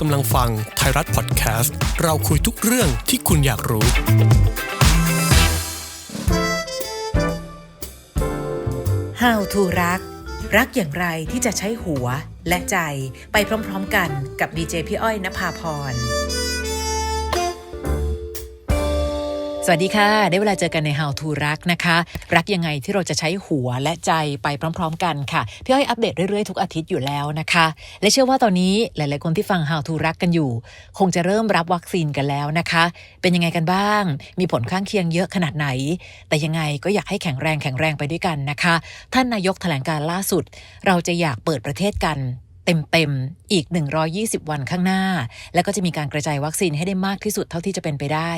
กำลังฟังไทยรัฐพอดแคสต์ เราคุยทุกเรื่องที่คุณอยากรู้ How to รัก รักอย่างไรที่จะใช้หัวและใจไปพร้อมๆกันกับดีเจพี่อ้อยนภาพร วัสดีค่ะ ได้เวลาเจอกันใน How to รักนะคะ รักยังไงที่เราจะใช้หัวและใจไปพร้อม ๆ กันค่ะ พี่อ้อยอัปเดตเรื่อยๆ ทุกอาทิตย์อยู่แล้วนะคะ และเชื่อว่าตอนนี้หลายๆคนที่ฟัง How to รักกันอยู่ คงจะเริ่มรับวัคซีนกันแล้วนะคะ เป็นยังไงกันบ้าง มีผลข้างเคียงเยอะขนาดไหน แต่ยังไงก็อยากให้แข็งแรงแข็งแรงไปด้วยกันนะคะ ท่านนายกแถลงการล่าสุด เราจะอยากเปิดประเทศกัน เต็มๆอีก 120 วันข้างหน้า แล้วก็จะมีการกระจายวัคซีนให้ได้มากที่สุดเท่าที่จะเป็นไปได้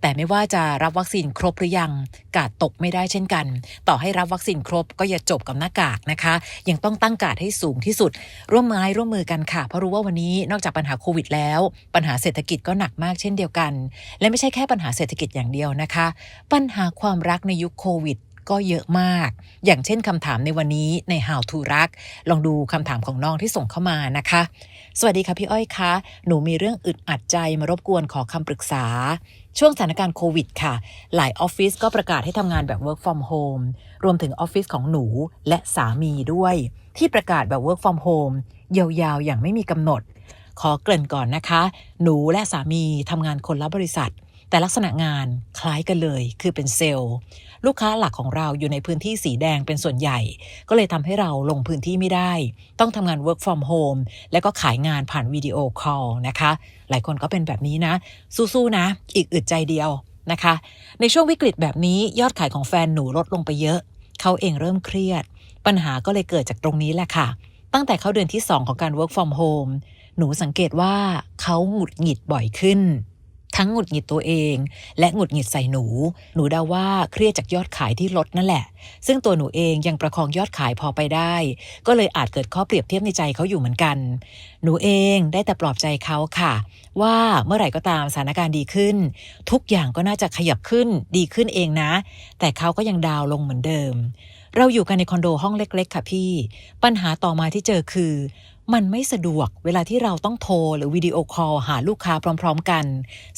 แต่ไม่ว่าจะรับวัคซีนครบหรือยัง กาดตกไม่ได้เช่นกัน ต่อให้รับวัคซีนครบก็อย่าจบกับหน้ากากนะคะ ยังต้องตั้งกาดให้สูงที่สุด ร่วมไม้ร่วมมือกันค่ะ เพราะรู้ว่าวันนี้นอกจากปัญหาโควิดแล้ว ปัญหาเศรษฐกิจก็หนักมากเช่นเดียวกัน และไม่ใช่แค่ปัญหาเศรษฐกิจอย่างเดียวนะคะ ปัญหาความรักในยุคโควิด ก็เยอะมาก อย่างเช่นคำถามในวันนี้ใน How to รัก ลองดูคำถามของน้องที่ส่งเข้ามานะคะ สวัสดีค่ะพี่อ้อยคะหนูมีเรื่องอึดอัดใจมารบกวนขอคำปรึกษา ช่วงสถานการณ์โควิดค่ะ หลายออฟฟิศก็ประกาศให้ทำงานแบบ work from home รวมถึงออฟฟิศของหนูและสามีด้วย ที่ประกาศแบบ work from home ยาวๆ อย่างไม่มีกำหนด ขอเกริ่นก่อนนะคะ หนูและสามีทำงานคนละบริษัท แต่ลักษณะงานคล้ายกันเลยคือเป็นเซลล์ลูกค้าหลักของเราอยู่ในพื้นที่สีแดงเป็นส่วนใหญ่ ก็เลยทำให้เราลงพื้นที่ไม่ได้ ต้องทำงาน work from home แล้วก็ขายงานผ่านวิดีโอคอลนะคะ หลายคนก็เป็นแบบนี้นะ สู้ๆนะ อีกอึดใจเดียวนะคะ ในช่วงวิกฤตแบบนี้ยอดขายของแฟนหนูลดลงไปเยอะ เขาเองเริ่มเครียด ปัญหาก็เลยเกิดจากตรงนี้แหละค่ะ ตั้งแต่เขาเดือนที่ 2 ของการ work from home หนูสังเกตว่าเขาหงุดหงิดบ่อยขึ้น หงุดหงิดตัวเอง และหงุดหงิดใส่หนู หนูเดาว่าเครียดจากยอดขายที่ลดนั่นแหละ ซึ่งตัวหนูเองยังประคองยอดขายพอไปได้ ก็เลยอาจเกิดข้อเปรียบเทียบในใจเขาอยู่เหมือนกัน หนูเองได้แต่ปลอบใจเขาค่ะ ว่าเมื่อไหร่ก็ตามสถานการณ์ดีขึ้น ทุกอย่างก็น่าจะขยับขึ้นดีขึ้นเองนะ แต่เขาก็ยังดาวลงเหมือนเดิม เราอยู่กันในคอนโดห้องเล็ก ๆ ค่ะพี่ ปัญหาต่อมาที่เจอคือ มันไม่สะดวกเวลาที่เราต้องโทรหรือวิดีโอคอลหาลูกค้าพร้อม ๆ กัน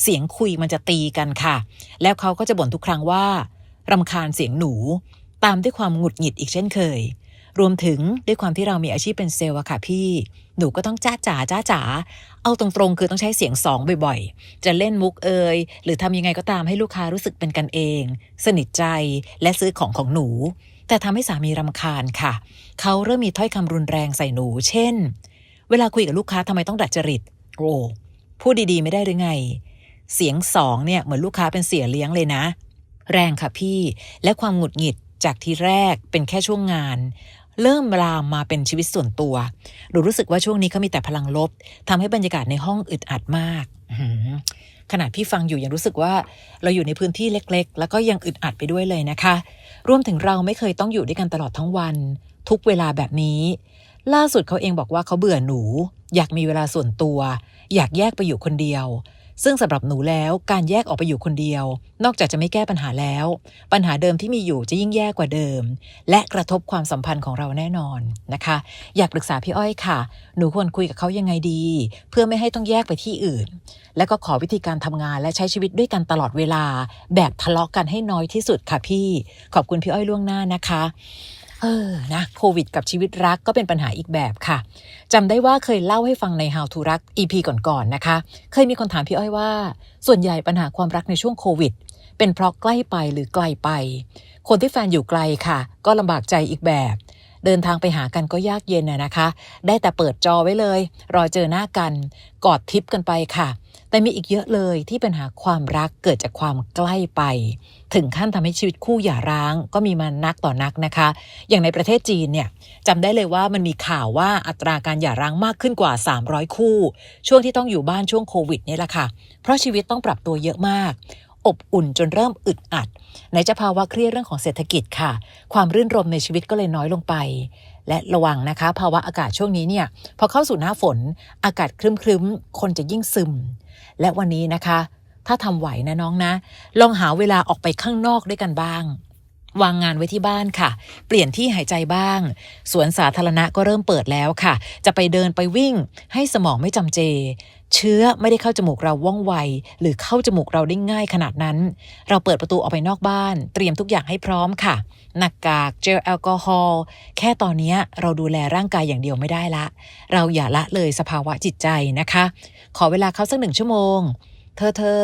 เสียงคุยมันจะตีกันค่ะ แล้วเขาก็จะบ่นทุกครั้งว่ารำคาญเสียงหนู ตามด้วยความหงุดหงิดอีกเช่นเคย รวมถึงด้วยความที่เรามีอาชีพเป็นเซลล์อะค่ะพี่ หนูก็ต้องจ้าจ๋าจ้าจ๋าเอาตรงๆ คือต้องใช้เสียงสองบ่อยๆ จะเล่นมุกเอยหรือทำยังไงก็ตามให้ลูกค้ารู้สึกเป็นกันเอง สนิทใจและซื้อของของหนู แต่ทำให้สามีรำคาญค่ะ เขาเริ่มมีถ้อยคำรุนแรงใส่หนู เช่น เวลาคุยกับลูกค้าทำไมต้องดัดจริต โอ้พูดดีๆไม่ได้หรือไง เสียงสองเนี่ยเหมือนลูกค้าเป็นเสียเลี้ยงเลยนะ แรงค่ะพี่ และความหงุดหงิดจากทีแรกเป็นแค่ช่วงงาน เริ่มลามมาเป็นชีวิตส่วนตัว หนูรู้สึกว่าช่วงนี้เขามีแต่พลังลบทำให้บรรยากาศในห้องอึดอัดมาก ขนาดพี่ฟังอยู่ยังรู้สึกว่า เราอยู่ในพื้นที่เล็กๆ แล้วก็ยังอึดอัดไปด้วยเลยนะคะ รวมถึงเราไม่เคยต้องอยู่ด้วยกันตลอดทั้งวัน ทุกเวลาแบบนี้ ล่าสุดเขาเองบอกว่าเขาเบื่อหนู อยากมีเวลาส่วนตัว อยากแยกไปอยู่คนเดียว ซึ่งสำหรับหนูแล้วการแยกออกไปอยู่คนเดียวนอกจากจะไม่แก้ปัญหาแล้วปัญหาเดิมที่มีอยู่จะยิ่งแย่กว่าเดิม และกระทบความสัมพันธ์ของเราแน่นอนนะคะ อยากปรึกษาพี่อ้อยค่ะ หนูควรคุยกับเขายังไงดี เพื่อไม่ให้ต้องแยกไปที่อื่น แล้วก็ขอวิธีการทำงานและใช้ชีวิตด้วยกันตลอดเวลา แบบทะเลาะกันให้น้อยที่สุดค่ะพี่ ขอบคุณพี่อ้อยล่วงหน้านะคะ เออนะโควิดกับชีวิตรักก็เป็นปัญหาอีกแบบค่ะจำได้ว่าเคยเล่าให้ฟังใน How to รัก EP ก่อนๆนนะคะ เคยมีคนถามพี่อ้อยว่า ส่วนใหญ่ปัญหาความรักในช่วงโควิด เป็นเพราะใกล้ไปหรือไกลไป คนที่แฟนอยู่ไกลค่ะ ก็ลำบากใจอีกแบบ เดินทางไปหากันก็ยากเย็นนะนะคะ ได้แต่เปิดจอไว้เลย รอเจอหน้ากัน กอดทิปกันไปค่ะ แต่มีอีกเยอะเลยที่ปัญหาความรักเกิดจากความใกล้ไป ถึงขั้นทำให้ชีวิตคู่หย่าร้างก็มีมานักต่อนักนะคะ อย่างในประเทศจีนเนี่ยจำได้เลยว่ามันมีข่าวว่าอัตราการหย่าร้างมากขึ้นกว่า 300 คู่ ช่วงที่ต้องอยู่บ้านช่วงโควิดนี่แหละค่ะ เพราะชีวิตต้องปรับตัวเยอะมาก อบอุ่นจนเริ่มอึดอัดไหนจะภาวะเครียดเรื่องของเศรษฐกิจค่ะ ความรื่นรมในชีวิตก็เลยน้อยลงไปและระวังนะคะ ภาวะอากาศช่วงนี้เนี่ยพอเข้าสู่หน้าฝนอากาศครึ้มๆ คนจะยิ่งซึม และวันนี้นะคะ ถ้าทำไหวนะน้องนะ ลองหาเวลาออกไปข้างนอกด้วยกันบ้าง วางงานไว้ที่บ้านค่ะ เปลี่ยนที่หายใจบ้าง สวนสาธารณะก็เริ่มเปิดแล้วค่ะ จะไปเดินไปวิ่ง ให้สมองไม่จำเจ เชื้อไม่ได้เข้าจมูกเราว่องไวหรือเข้าจมูกเราได้ง่ายขนาดนั้น เราเปิดประตูออกไปนอกบ้าน เตรียมทุกอย่างให้พร้อมค่ะ หน้ากากเจลแอลกอฮอล์แค่ตอนนี้เราดูแลร่างกายอย่างเดียวไม่ได้ละ เราอย่าละเลยสภาวะจิตใจนะคะ ขอเวลาเขาสักหนึ่งชั่วโมง เธอเธอ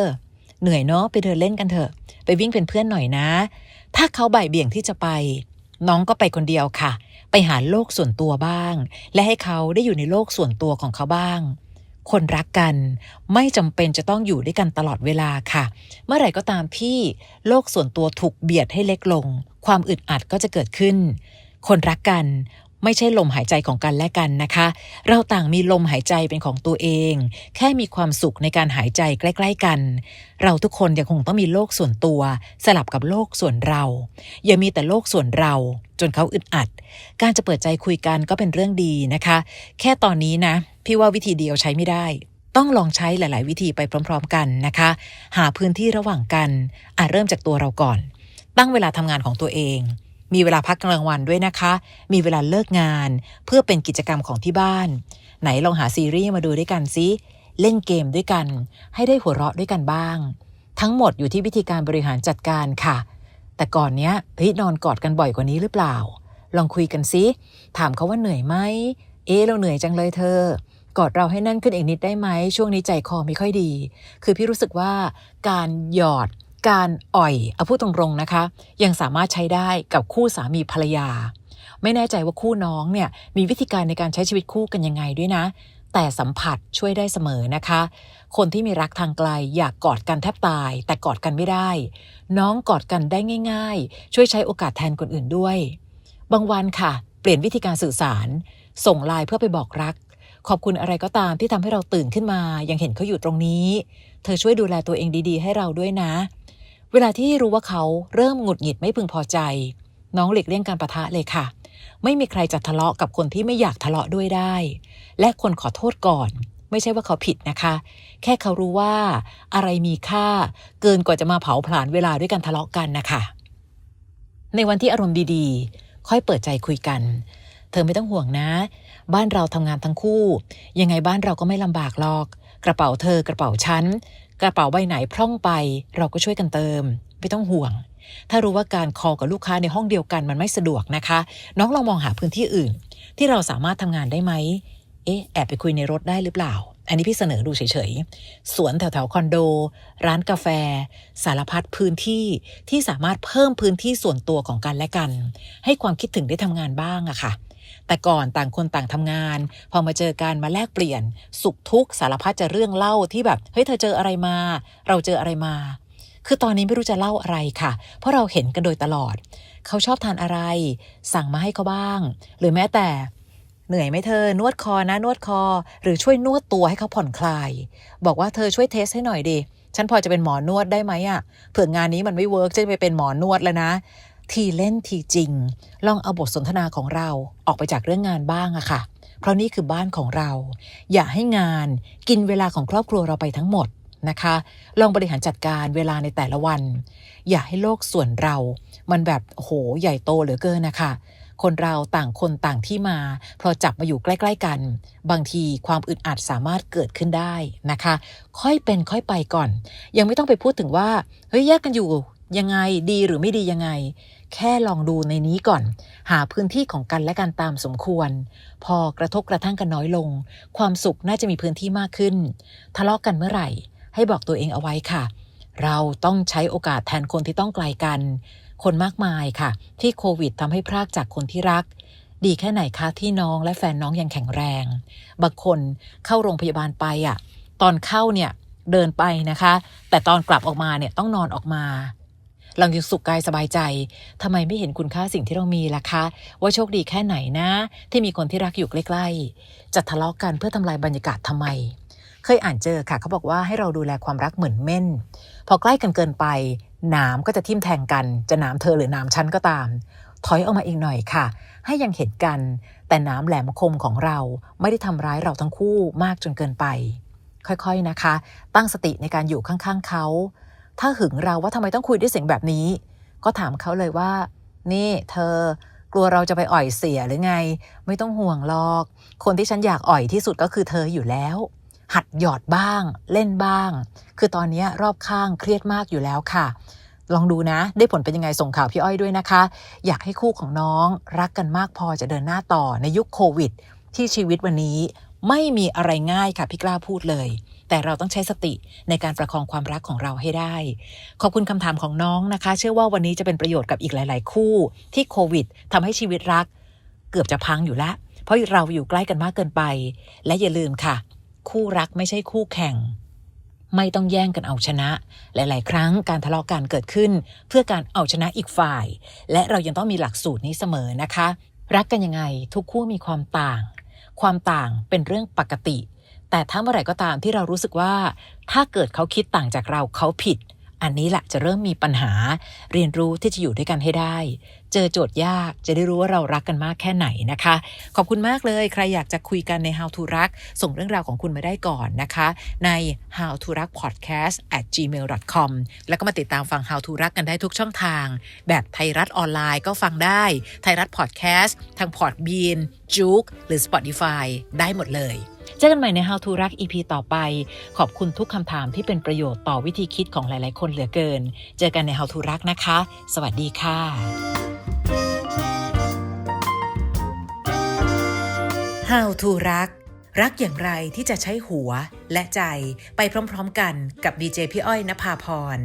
เหนื่อยเนาะไปเดินเล่นกันเถอะ ไปวิ่งเป็นเพื่อนหน่อยนะ ถ้าเขาบ่ายเบี่ยงที่จะไป น้องก็ไปคนเดียวค่ะ ไปหาโลกส่วนตัวบ้าง และให้เขาได้อยู่ในโลกส่วนตัวของเขาบ้าง คนรักกันไม่จำเป็นจะต้องอยู่ด้วยกันตลอดเวลาค่ะ เมื่อไหร่ก็ตามที่โลกส่วนตัวถูกเบียดให้เล็กลง ความอึดอัดก็จะเกิดขึ้น คนรักกันไม่ใช่ลมหายใจของกันและกันนะคะ เราต่างมีลมหายใจเป็นของตัวเอง แค่มีความสุขในการหายใจใกล้ ๆกัน เราทุกคนยังคงต้องมีโลกส่วนตัว สลับกับโลกส่วนเรา อย่ามีแต่โลกส่วนเรา จนเขาอึดอัด การจะเปิดใจคุยกันก็เป็นเรื่องดีนะคะ แค่ตอนนี้นะ พี่ว่าวิธีเดียวใช้ไม่ได้ ต้องลองใช้หลาย ๆ วิธีไปพร้อม ๆ กันนะคะ หาพื้นที่ระหว่างกันอาจเริ่มจากตัวเราก่อน ตั้งเวลาทำงานของตัวเอง มีเวลาพักกลางวันด้วยนะคะ มีเวลาเลิกงาน เพื่อเป็นกิจกรรมของที่บ้าน ไหนลองหาซีรีส์มาดูด้วยกันซิเล่นเกมด้วยกัน ให้ได้หัวเราะด้วยกันบ้าง ทั้งหมดอยู่ที่วิธีการบริหารจัดการค่ะ แต่ก่อนเนี้ยเฮ้ยนอนกอดกันบ่อยกว่านี้หรือเปล่า ลองคุยกันซิถามเขาว่าเหนื่อยไหมเอ๊เราเหนื่อยจังเลยเธอ อดเราให้แนั่นขึ้นอีกนิดได้ไหมช่วงนี้ใจคอไม่ค่อยดี คือพี่รู้สึกว่าการหยอดการอ่อยเอาพูดตรงๆนะคะ ยังสามารถใช้ได้กับคู่สามีภรรยา ไม่แน่ใจว่าคู่น้องเนี่ยมีวิธีการในการใช้ชีวิตคู่กันยังไงด้วยนะ แต่สัมผัสช่วยได้เสมอนะคะ คนที่มีรักทางไกลอยากกอดกันแทบตาย แต่กอดกันไม่ได้ น้องกอดกันได้ง่าย ๆ ช่วยใช้โอกาสแทนคนอื่นด้วย บางวันค่ะ เปลี่ยนวิธีการสื่อสาร ส่งไลน์เพื่อไปบอกรัก ขอบคุณอะไรก็ตามที่ทำให้เราตื่นขึ้นมายังเห็นเขาอยู่ตรงนี้เธอช่วยดูแลตัวเองดีๆ ให้เราด้วยนะ เวลาที่รู้ว่าเขาเริ่มหงุดหงิดไม่พึงพอใจ น้องหลีกเลี่ยงการประทะเลยค่ะ ไม่มีใครจะทะเลาะกับคนที่ไม่อยากทะเลาะด้วยได้ และคนขอโทษก่อน ไม่ใช่ว่าเขาผิดนะคะ แค่เขารู้ว่าอะไรมีค่าเกินกว่าจะมาเผาผลาญเวลาด้วยการทะเลาะกันนะคะในวันที่อารมณ์ดีๆ ค่อยเปิดใจคุยกัน เธอไม่ต้องห่วงนะ บ้านเราทำงานทั้งคู่ยังไงบ้านเราก็ไม่ลำบากหรอกกระเป๋าเธอกระเป๋าฉันกระเป๋าใบไหนพร่องไป เราก็ช่วยกันเติม ไม่ต้องห่วง ถ้ารู้ว่าการคอกับลูกค้าในห้องเดียวกันมันไม่สะดวกนะคะ น้องลองมองหาพื้นที่อื่น ที่เราสามารถทำงานได้ไหมเอ๊ะแอบไปคุยในรถได้หรือเปล่า อันนี้พี่เสนอดูเฉยๆ สวนแถวๆคอนโด ร้านกาแฟ สารพัดพื้นที่ที่สามารถเพิ่มพื้นที่ส่วนตัวของกันและกัน ให้ความคิดถึงได้ทำงานบ้างอะค่ะ แต่ก่อนต่างคนต่างทำงาน พอมาเจอการมาแลกเปลี่ยน สุขทุกข์สารพัดจะเรื่องเล่าที่แบบเฮ้ยเธอเจออะไรมา เราเจออะไรมา คือตอนนี้ไม่รู้จะเล่าอะไรค่ะ เพราะเราเห็นกันโดยตลอด เขาชอบทานอะไร สั่งมาให้เขาบ้าง หรือแม้แต่เหนื่อยไหมเธอนวดคอนะนวดคอ หรือช่วยนวดตัวให้เขาผ่อนคลาย บอกว่าเธอช่วยเทสให้หน่อยดิฉันพอจะเป็นหมอนวดได้ไหมอะเผื่องานนี้มันไม่เวิร์กจะไปเป็นหมอนวดแล้วนะ ทีเล่นทีจริง ลองเอาบทสนทนาของเราออกไปจากเรื่องงานบ้างอะค่ะ เพราะนี่คือบ้านของเรา อย่าให้งานกินเวลาของครอบครัวเราไปทั้งหมดนะคะ ลองบริหารจัดการเวลาในแต่ละวัน อย่าให้โลกส่วนเรา มันแบบโหใหญ่โตเหลือเกินนะคะคนเราต่างคนต่างที่มา พอจับมาอยู่ใกล้ ๆกัน บางทีความอึดอัดสามารถเกิดขึ้นได้นะคะ ค่อยเป็นค่อยไปก่อน ยังไม่ต้องไปพูดถึงว่าเฮ้ยแยกกันอยู่ ยังไงดีหรือไม่ดียังไง แค่ลองดูในนี้ก่อน หาพื้นที่ของกันและกันตามสมควร พอกระทบกระทั่งกันน้อยลง ความสุขน่าจะมีพื้นที่มากขึ้น ทะเลาะกันเมื่อไหร่ ให้บอกตัวเองเอาไว้ค่ะ เราต้องใช้โอกาสแทนคนที่ต้องไกลกัน คนมากมายค่ะ ที่โควิดทำให้พรากจากคนที่รักดีแค่ไหนคะที่น้องและแฟนน้องยังแข็งแรง บางคนเข้าโรงพยาบาลไปอะ ตอนเข้าเนี่ยเดินไปนะคะ แต่ตอนกลับออกมาเนี่ยต้องนอนออกมา เรายังสุขกายสบายใจทำไมไม่เห็นคุณค่าสิ่งที่เรามีล่ะคะ ว่าโชคดีแค่ไหนนะ ที่มีคนที่รักอยู่ใกล้ๆจะทะเลาะกันเพื่อทำลายบรรยากาศทำไม เคยอ่านเจอค่ะเขาบอกว่าให้เราดูแลความรักเหมือนเม่น พอใกล้กันเกินไปหนามก็จะทิ่มแทงกัน จะหนามเธอหรือหนามฉันก็ตาม ถอยออกมาอีกหน่อยค่ะ ให้ยังเห็นกัน แต่หน้ำแหลมคมของเราไม่ได้ทำร้ายเราทั้งคู่มากจนเกินไป ค่อยๆนะคะ ตั้งสติในการอยู่ข้างๆเขา ถ้าหึงเราว่าทำไมต้องคุยด้วยเสียงแบบนี้ ก็ถามเขาเลยว่า นี่เธอกลัวเราจะไปอ่อยเสียหรือไง ไม่ต้องห่วงหรอก คนที่ฉันอยากอ่อยที่สุดก็คือเธออยู่แล้ว หัดหยอดบ้าง เล่นบ้าง คือตอนนี้รอบข้างเครียดมากอยู่แล้วค่ะ ลองดูนะ ได้ผลเป็นยังไงส่งข่าวพี่อ้อยด้วยนะคะ อยากให้คู่ของน้องรักกันมากพอจะเดินหน้าต่อในยุคโควิด ที่ชีวิตวันนี้ ไม่มีอะไรง่ายค่ะพี่กล้าพูดเลย แต่เราต้องใช้สติในการประคองความรักของเราให้ได้ ขอบคุณคำถามของน้องนะคะ เชื่อว่าวันนี้จะเป็นประโยชน์กับอีกหลาย ๆ คู่ที่โควิดทำให้ชีวิตรัก เกือบจะพังอยู่แล้วเพราะเราอยู่ใกล้กันมากเกินไป และอย่าลืมค่ะ คู่รักไม่ใช่คู่แข่ง ไม่ต้องแย่งกันเอาชนะ หลาย ๆ ครั้งการทะเลาะกันเกิดขึ้น เพื่อการเอาชนะอีกฝ่าย และเรายังต้องมีหลักสูตรนี้เสมอนะคะ รักกันยังไงทุกคู่มีความต่าง ความต่างเป็นเรื่องปกติแต่ถ้าเมื่อไหร่ก็ตามที่เรารู้สึกว่าถ้าเกิดเขาคิดต่างจากเราเขาผิด อันนี้แหละจะเริ่มมีปัญหาเรียนรู้ที่จะอยู่ด้วยกันให้ได้ เจอโจทย์ยากจะได้รู้ว่าเรารักกันมากแค่ไหนนะคะ ขอบคุณมากเลยใครอยากจะคุยกันใน How to รักส่งเรื่องราวของคุณมาได้ก่อนนะคะ ใน how to รัก podcast at gmail com แล้วก็มาติดตามฟัง How to รักกันได้ทุกช่องทาง แบบไทยรัฐออนไลน์ก็ฟังได้ ไทยรัฐ podcast ทาง Podbean j o o k หรือ Spotify ได้หมดเลย เจอกันใหม่ใน How to รัก EP ต่อไป ขอบคุณทุกคำถามที่เป็นประโยชน์ต่อวิธีคิดของหลาย ๆ คนเหลือเกิน เจอกันใน How to รักนะคะ สวัสดีค่ะ How to รัก รักอย่างไรที่จะใช้หัวและใจไปพร้อมๆกันกับดีเจพี่อ้อยนภาพร